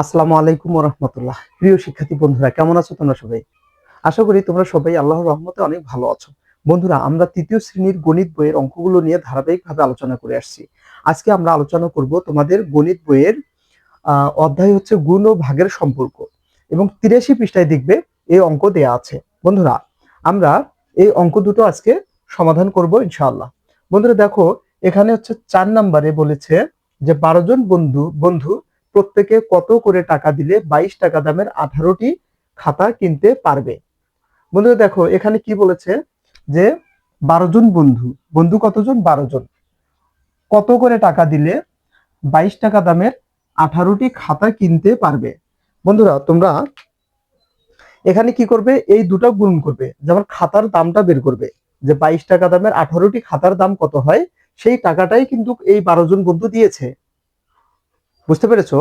আসসালামু আলাইকুম রহমতুল্লাহ প্রিয় শিক্ষার্থী বন্ধুরা, কেমন আছো তোমরা সবাই? আশা করি তোমরা সবাই আল্লাহর রহমতে অনেক ভালো আছো। বন্ধুরা, আমরা তৃতীয় শ্রেণির গণিত বইয়ের অঙ্কগুলো নিয়ে ধারাবাহিকভাবে আলোচনা করে আসছি। আজকে আমরা আলোচনা করব তোমাদের গণিত বইয়ের অধ্যায় হচ্ছে গুণ ও ভাগের সম্পর্ক। এবং তিরাশি পৃষ্ঠায় দেখবে এই অঙ্ক দেয়া আছে। বন্ধুরা, আমরা এই অঙ্ক দুটো আজকে সমাধান করব ইনশাআল্লাহ। বন্ধুরা দেখো, এখানে হচ্ছে চার নাম্বারে বলেছে যে বারো জন বন্ধু বন্ধু প্রত্যেকে কত করে টাকা দিলে বাইশ টাকা দামের আঠারোটি খাতা কিনতে পারবে? বন্ধুরা দেখো, এখানে কি বলেছে যে বারো জন বন্ধু। বন্ধু কতজন? বারো জন। কত করে টাকা দিলে বাইশ টাকা দামের আঠারোটি খাতা কিনতে পারবে? বন্ধুরা, তোমরা এখানে কি করবে? এই দুটো গুণ করবে। যেমন খাতার দামটা বের করবে, যে বাইশ টাকা দামের আঠারোটি খাতার দাম কত হয়, সেই টাকাটাই কিন্তু এই বারো জন বন্ধু দিয়েছে। বুঝতে পেরেছ?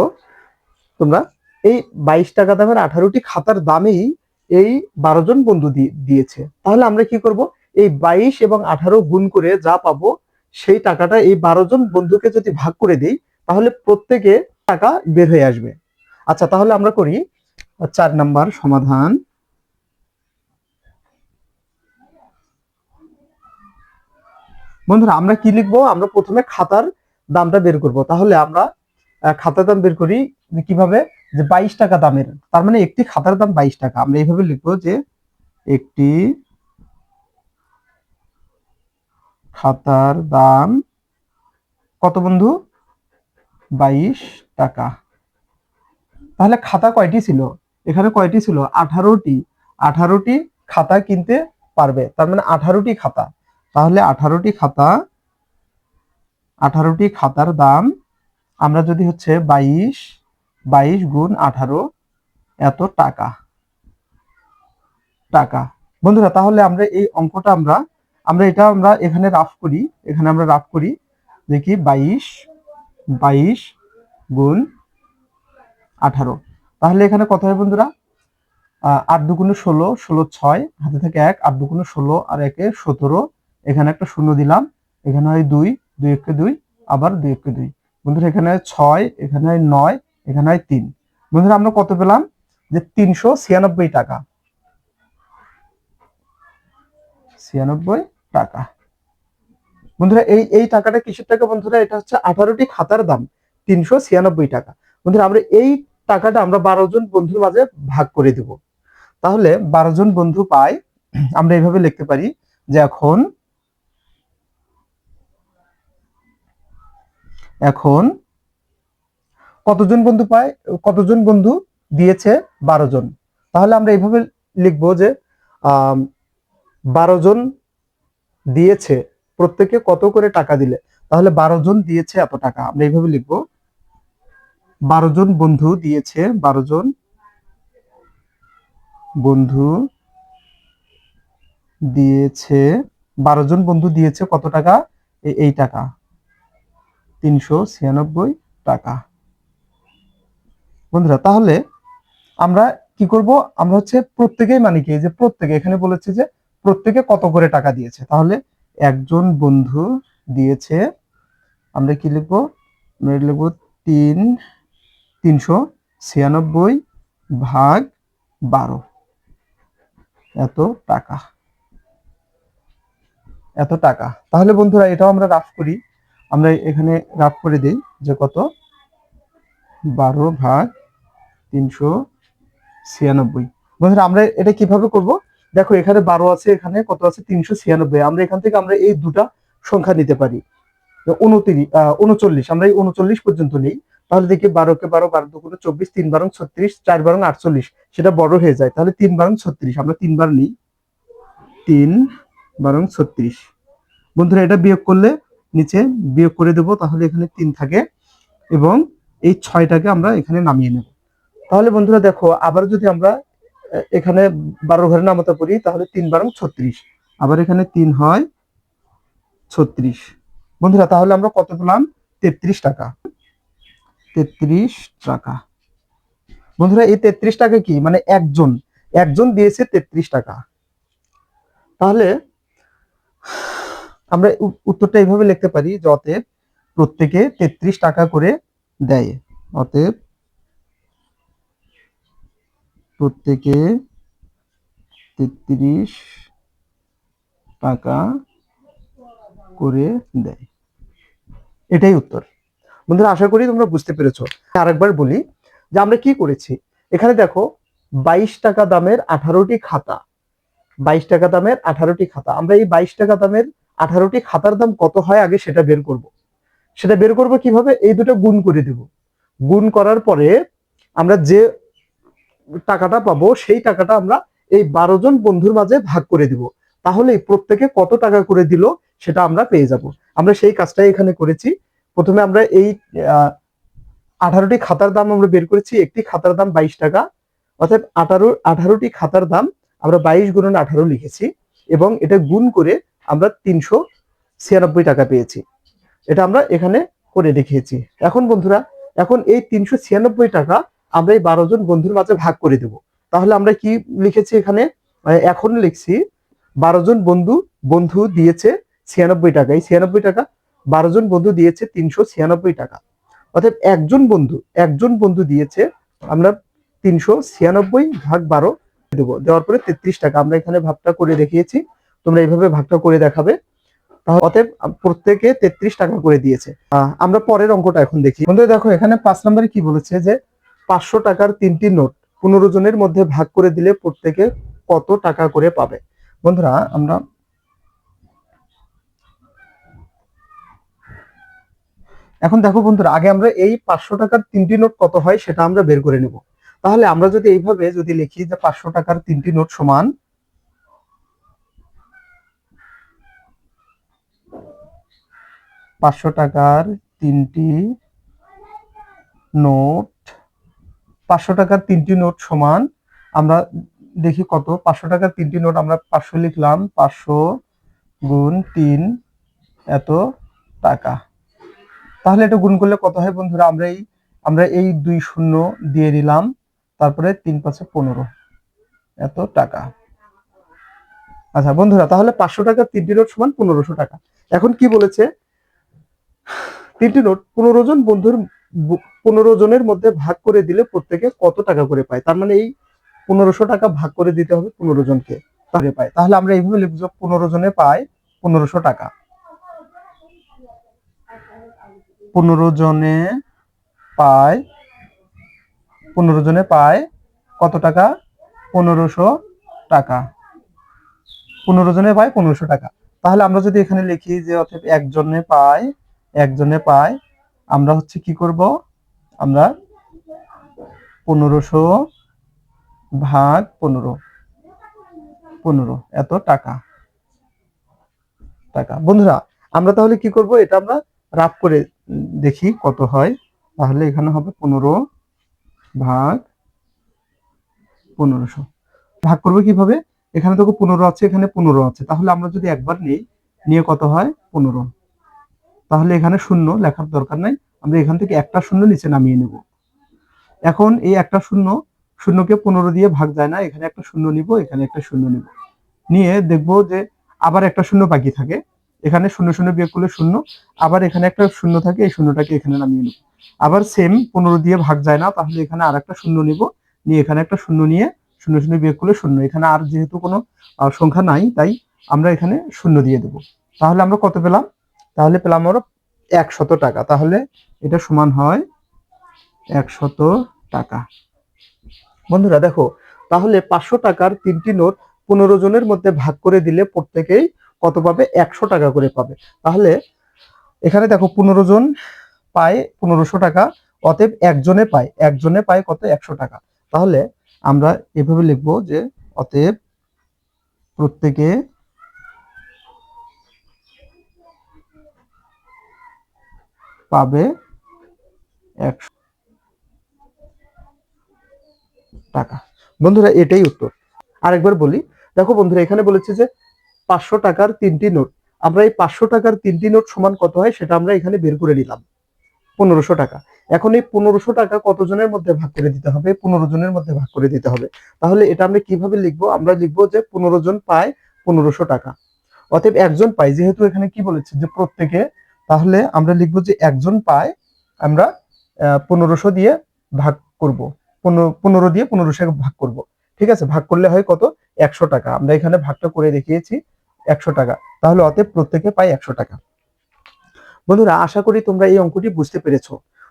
তোমরা এই বাইশ টাকা দামের আঠারোটি খাতার দামেই এই বারো জন বন্ধু দিয়েছে। তাহলে আমরা কি করব? এই বাইশ এবং আঠারো গুণ করে যা পাবো, সেই টাকাটা এই বারো জন বন্ধুকে যদি ভাগ করে দিই, তাহলে প্রত্যেকে টাকা বের হয়ে আসবে। আচ্ছা তাহলে আমরা করি, চার নাম্বার সমাধান। বন্ধুরা, আমরা কি লিখব? আমরা প্রথমে খাতার দামটা বের করব। তাহলে আমরা খাতার দাম বের করি যে কীভাবে? যে বাইশ টাকা দামের। তার মানে একটি খাতার দাম বাইশ টাকা। আমরা এইভাবে লিখব যে একটি খাতার দাম কত বন্ধু? বাইশ টাকা। তাহলে খাতা কয়টি ছিল? এখানে কয়টি ছিল? আঠারোটি। আঠারোটি খাতা কিনতে পারবে। তার মানে আঠারোটি খাতা। তাহলে আঠারোটি খাতা, আঠারোটি খাতার দাম আমরা যদি হচ্ছে বাইশ বাইশ গুণ আঠারো, এত টাকা। টাকা। বন্ধুরা, তাহলে আমরা এই অঙ্কটা আমরা আমরা এটা আমরা এখানে রাফ করি, এখানে আমরা রাফ করি, দেখি বাইশ বাইশ গুণ আঠারো। তাহলে এখানে কত হয় বন্ধুরা? আট দুগুণে ষোলো ষোলো ছয়, হাতে থেকে এক, আট দুগুণে ষোলো আর একে সতেরো। এখানে একটা শূন্য দিলাম, এখানে হয় দুই দুই একে দুই, আবার দুই একে দুই। বন্ধুরা, এখানে ছয়, এখানে নয়, এখানে তিন। বন্ধুরা, আমরা কত পেলাম? যে তিনশো ছিয়ানব্বই টাকা। ছিয়ানব্বই টাকা। বন্ধুরা, এই এই টাকাটা কিসের টাকা বন্ধুরা? এটা হচ্ছে আঠারোটি খাতার দাম, তিনশো ছিয়ানব্বই টাকা। বন্ধুরা, আমরা এই টাকাটা আমরা বারো জন বন্ধুর মাঝে ভাগ করে দেব। তাহলে বারো জন বন্ধু পাই, আমরা এইভাবে লিখতে পারি যে এখন এখন কতজন বন্ধু পায়, কতজন বন্ধু দিয়েছে বারো জন? তাহলে আমরা এইভাবে লিখব যে বারো জন দিয়েছে, প্রত্যেকে কত করে টাকা দিলে? তাহলে বারো জন দিয়েছে এত টাকা। আমরা এইভাবে লিখব, বারো জন বন্ধু দিয়েছে, বারো জন বন্ধু দিয়েছে, বারো জন বন্ধু দিয়েছে কত টাকা? এই টাকা। তিনশো ছিয়ানব্বই টাকা। বন্ধুরা, তাহলে আমরা কি করব? আমরা হচ্ছে প্রত্যেকেই মানে কি যে প্রত্যেকে, এখানে বলেছে যে প্রত্যেকে কত করে টাকা দিয়েছে? তাহলে একজন বন্ধু দিয়েছে, আমরা কি লিখব? আমরা লিখব তিন, তিনশো ছিয়ানব্বই ভাগ বারো। এত টাকা। এত টাকা। তাহলে বন্ধুরা, এটাও আমরা রাফ করি। আমরা এখানে রাফ করে দিই যে কত? বারো ভাগ তিনশো ছিয়ানব্বই। বন্ধুরা, আমরা এটা কীভাবে করব? দেখো, এখানে বারো আছে, এখানে কত আছে? তিনশো ছিয়ানব্বই। আমরা এখান থেকে আমরা এই দুটা সংখ্যা নিতে পারি। উনত্রিশ উনচল্লিশ, আমরা এই উনচল্লিশ পর্যন্ত নেই। তাহলে দেখি বারোকে বারো বারো দুগুণে চব্বিশ, তিন বারং ছত্রিশ, চার বারং আটচল্লিশ। সেটা বড় হয়ে যায়। তাহলে তিন বারং ছত্রিশ, আমরা তিনবার নিই। তিন বারং ছত্রিশ। বন্ধুরা, এটা বিয়োগ করলে নিচে বিয়োগ করে দেব, তাহলে এখানে তিন থাকে এবং এই ছয়টাকে আমরা এখানে নামিয়ে নেব। তাহলে বন্ধুরা দেখো, আবার যদি আমরা এখানে বারো ঘরে নামাতে পারি তাহলে তিন বারং ছত্রিশ। আবার এখানে তিন হয় ছত্রিশ। বন্ধুরা, তাহলে আমরা কত পেলাম? তেত্রিশ টাকা। তেত্রিশ টাকা। বন্ধুরা, এই তেত্রিশ টাকা কি? মানে একজন। একজন দিয়েছে তেত্রিশ টাকা। তাহলে আমরা উত্তরটা এইভাবে লিখতে পারি যে অতএব প্রত্যেকে তেত্রিশ টাকা করে দেয়। অতএব প্রত্যেকে তেত্রিশ টাকা করে দেয়। এটাই উত্তর। বন্ধুরা, আশা করি তোমরা বুঝতে পেরেছ। আরেকবার বলি যে আমরা কি করেছি? এখানে দেখো, বাইশ টাকা দামের আঠারোটি খাতা। বাইশ টাকা দামের আঠারোটি খাতা। আমরা এই বাইশ টাকা দামের আঠারোটি খাতার দাম কত হয় আগে সেটা বের করব। সেটা বের করব কীভাবে? এই দুটো গুণ করে দেব। গুণ করার পরে আমরা যে টাকাটা পাবো, সেই টাকাটা আমরা এই বারো জন বন্ধুর মাঝে ভাগ করে দিব। তাহলে প্রত্যেকে কত টাকা করে দিল সেটা আমরা পেয়ে যাব। আমরা সেই কাজটাই এখানে করেছি। প্রথমে আমরা এই আঠারোটি খাতার দাম আমরা বের করেছি। একটি খাতার দাম বাইশ টাকা। অর্থাৎ আঠারো, আঠারোটি খাতার দাম আমরা বাইশ গুণন আঠারো লিখেছি এবং এটা গুণ করে আমরা তিনশো ছিয়ানব্বই টাকা পেয়েছি। এটা আমরা এখানে করে দেখিয়েছি। এখন বন্ধুরা, এখন এই তিনশো ছিয়ানব্বই টাকা আমরা এই বারো জন বন্ধুর মাঝে ভাগ করে দেব। তাহলে আমরা কি লিখেছি এখানে? এখন লিখছি, বারো জন বন্ধু বন্ধু দিয়েছে ছিয়ানব্বই টাকা। এই ছিয়ানব্বই টাকা বারো জন বন্ধু দিয়েছে তিনশো ছিয়ানব্বই টাকা। অর্থাৎ একজন বন্ধু একজন বন্ধু দিয়েছে আমরা তিনশো ছিয়ানব্বই ভাগ বারো দেবো। দেওয়ার পরে তেত্রিশ টাকা। আমরা এখানে ভাগটা করে দেখিয়েছি। তোমরা এইভাবে ভাগটা করে দেখাবে। তাহলে অতএব প্রত্যেকে তেত্রিশ টাকা করে দিয়েছে। আমরা পরের অঙ্কটা এখন দেখি। বন্ধু দেখো, এখানে পাঁচ নম্বরে কি বলেছে যে, পাঁচশো টাকার তিনটি নোট পনেরো জনের মধ্যে ভাগ করে দিলে প্রত্যেকে কত টাকা করে পাবে? বন্ধুরা, আমরা এখন দেখো বন্ধুরা, আগে আমরা এই পাঁচশো টাকার তিনটি নোট কত হয় সেটা আমরা বের করে নেব। তাহলে আমরা যদি এইভাবে যদি লিখি যে পাঁচশো টাকার তিনটি নোট সমান পাঁচশো টাকার তিনটি নোট, পাঁচশো টাকার তিনটি নোট সমান, আমরা দেখি কত, পাঁচশো টাকার তিনটি নোট আমরা পাঁচশো লিখলাম, পাঁচশো গুণ তিন এত টাকা। তাহলে এটা গুণ করলে কত হয় বন্ধুরা? আমরা এই আমরা এই দুই শূন্য দিয়ে দিলাম, তারপরে তিন পাঁচে পনেরো এত টাকা। আচ্ছা বন্ধুরা, তাহলে পাঁচশো টাকার তিনটি নোট সমান পনেরোশো টাকা। এখন কি বলেছে? তিনটি নোট পনেরো জন বন্ধুর পনেরো জনের মধ্যে ভাগ করে দিলে প্রত্যেকে কত টাকা করে পায়? তার মানে এই পনেরোশো টাকা ভাগ করে দিতে হবে পনেরো জনকে। তাহলে পায়। তাহলে আমরা এইভাবে লিখব পনেরো জনে পায় পনেরোশো টাকা। পনেরো জনে পায়, পনেরো জনে পায় কত টাকা? পনেরোশো টাকা। পনেরো জনে পায় পনেরোশো টাকা। তাহলে আমরা যদি এখানে লিখি যে অর্থাৎ একজনে পায় একজনে পায়, আমরা হচ্ছে কি করব? আমরা পনেরোশো ভাগ পনেরো পনেরো, এত টাকা। টাকা। বন্ধুরা, আমরা তাহলে কি করব? এটা আমরা রাফ করে দেখি কত হয়। তাহলে এখানে হবে পনেরো ভাগ পনেরোশো। ভাগ করব কীভাবে? এখানে তো পনেরো আছে, এখানে পনেরো আছে। তাহলে আমরা যদি একবার নিই, নিয়ে কত হয়? পনেরো। তাহলে এখানে শূন্য লেখার দরকার নাই। আমরা এখান থেকে একটা শূন্য নিচে নামিয়ে নেব। এখন এই একটা শূন্য, শূন্যকে পনেরো দিয়ে ভাগ যায় না, এখানে একটা শূন্য নিব, এখানে একটা শূন্য নিব। নিয়ে দেখব যে আবার একটা শূন্য বাকি থাকে। এখানে শূন্য শূন্য বিয়োগ করলে শূন্য, আবার এখানে একটা শূন্য থাকে, এই শূন্যটাকে এখানে নামিয়ে নেব। আবার সেম পনেরো দিয়ে ভাগ যায় না, তাহলে এখানে আর একটা শূন্য নিব। নিয়ে এখানে একটা শূন্য নিয়ে শূন্য শূন্য বিয়োগ করলে শূন্য। এখানে আর যেহেতু কোনো সংখ্যা নাই, তাই আমরা এখানে শূন্য দিয়ে দেব। তাহলে আমরা কত পেলাম? তাহলে পেলাম আমরা একশত টাকা। তাহলে এটা সমান হয় একশত টাকা। বন্ধুরা দেখো, তাহলে পাঁচশো টাকার তিনটি নোট পনেরো জনের মধ্যে ভাগ করে দিলে প্রত্যেকেই কত পাবে? একশো টাকা করে পাবে। তাহলে এখানে দেখো পনেরো জন পায় পনেরোশো টাকা, অতএব একজনে পায়। একজনে পায় কত? একশো টাকা। তাহলে আমরা এভাবে লিখব যে অতএব প্রত্যেকে পাবে একশো টাকা। বন্ধুরা, এটাই উত্তর। আরেকবার বলি, দেখো বন্ধুরা, এখানে বলেছে যে পাঁচশো টাকার তিনটি নোট। আমরা এই পাঁচশো টাকার তিনটি নোট সমান কত হয় সেটা আমরা এখানে বের করে নিলাম। পনেরোশো টাকা। এখন এই পনেরোশো টাকা কতজনের মধ্যে ভাগ করে দিতে হবে? পনেরো জনের মধ্যে ভাগ করে দিতে হবে। তাহলে এটা আমরা কীভাবে লিখব? আমরা লিখব যে পনেরো জন পায় পনেরোশো টাকা। অতএব একজন পায়। যেহেতু এখানে কি বলেছে? যে প্রত্যেকে তাহলে আমরা লিখব যে একজন পায় আমরা পনেরোশো দিয়ে ভাগ করব। পনেরো পনেরো দিয়ে পনেরোশো ভাগ করব। ঠিক আছে? ভাগ করলে হয় কত? একশো টাকা। আমরা এখানে ভাগটা করে দেখিয়েছি, একশো টাকা। তাহলে অতএব প্রত্যেকে পাই একশো টাকা। বন্ধুরা, আশা করি তোমরা এই অঙ্কটি বুঝতে পেরেছ।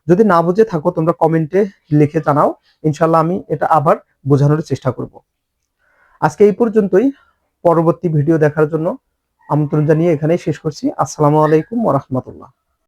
যদি না বুঝে থাকো, তোমরা কমেন্টে লিখে জানাও। ইনশাল্লাহ আমি এটা আবার বোঝানোর চেষ্টা করব। আজকে এই পর্যন্তই। পরবর্তী ভিডিও দেখার জন্য আমন্ত্রণ জানিয়ে এখানেই শেষ করছি। আসসালামু আলাইকুম ওরহমতুল্লাহ